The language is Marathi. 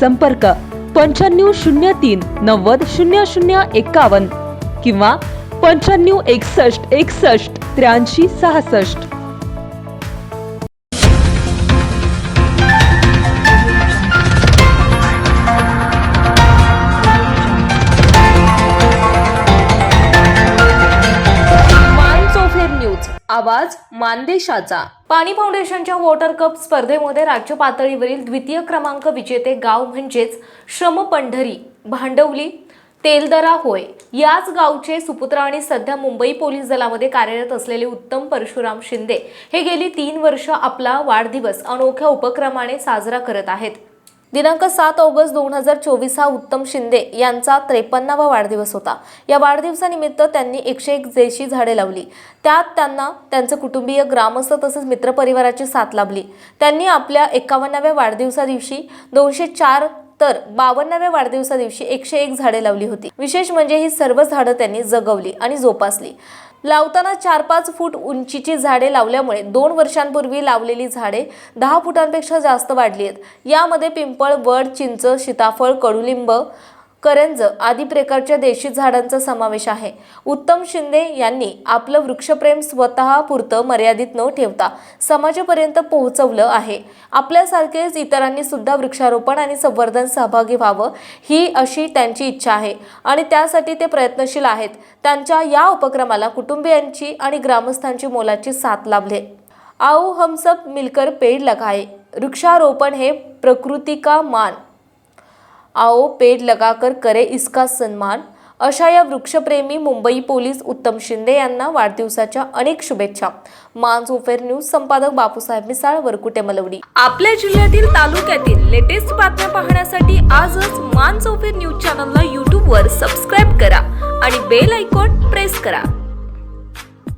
संपर्क पंच्याण्णव शून्य तीन नव्वद शून्य शून्य एकावन्न किंवा पंच्याण्णव एकसष्ट एकसष्ट त्र्याऐंशी सहासष्ट. आवाज मानदेशाचा. पाणी फाउंडेशनच्या वॉटर कप स्पर्धेमध्ये राज्य पातळीवरील द्वितीय क्रमांक विजेते गाव म्हणजेच श्रम पंढरी भांडवली तेलदरा होय. याच गावचे सुपुत्र आणि सध्या मुंबई पोलीस दलामध्ये कार्यरत असलेले उत्तम परशुराम शिंदे हे गेली तीन वर्ष आपला वाढदिवस अनोख्या उपक्रमाने साजरा करत आहेत. दिनांक सात ऑगस्ट दोन हजार चोवीस हा उत्तम शिंदे यांचा त्रेपन्नावा वाढदिवस होता. या वाढदिवसानिमित्त त्यांनी एकशे एक देशी झाडे लावली. त्यात त्यांना त्यांचं कुटुंबीय ग्रामस्थ तसेच मित्रपरिवाराची साथ लाभली. त्यांनी आपल्या एकावन्नाव्या वाढदिवसा दिवशी दोनशे चार तर बावन्नाव्या वाढदिवसा दिवशी एकशे एक झाडे लावली होती. विशेष म्हणजे ही सर्व झाडं त्यांनी जगवली आणि जोपासली. लावताना चार पाच फूट उंचीची झाडे लावल्यामुळे दोन वर्षांपूर्वी लावलेली झाडे दहा फुटांपेक्षा जास्त वाढली आहेत. यामध्ये पिंपळ वड चिंच सीताफळ कडुलिंब करंज आदी प्रकारच्या देशी झाडांचा समावेश आहे. उत्तम शिंदे यांनी आपलं वृक्षप्रेम स्वतःपुरतं मर्यादित न ठेवता समाजापर्यंत पोहोचवलं आहे. आपल्यासारखेच इतरांनी सुद्धा वृक्षारोपण आणि संवर्धन सहभागी व्हावं ही अशी त्यांची इच्छा आहे आणि त्यासाठी ते प्रयत्नशील आहेत. त्यांच्या या उपक्रमाला कुटुंबियांची आणि ग्रामस्थांची मोलाची साथ लाभले. आओ हम सब मिलकर पेड़ लगाए. वृक्षारोपण हे प्रकृती का मान. आओ पेड़ लगाकर करे इसका सन्मान. अशा या वृक्षप्रेमी मुंबई पोलीस उत्तम शिंदे यांना वाढदिवसाच्या अनेक शुभेच्छा. मानसोफेर न्यूज संपादक बापूसाहेब मिसाळ वरकुटे मलवडी. आपल्या जिल्ह्यातील तालुक्यातील लेटेस्ट बातम्या पाहण्यासाठी आजच मानसोफेर न्यूज चॅनलला यूट्यूबवर सबस्क्राईब करा आणि बेल आयकॉन प्रेस करा.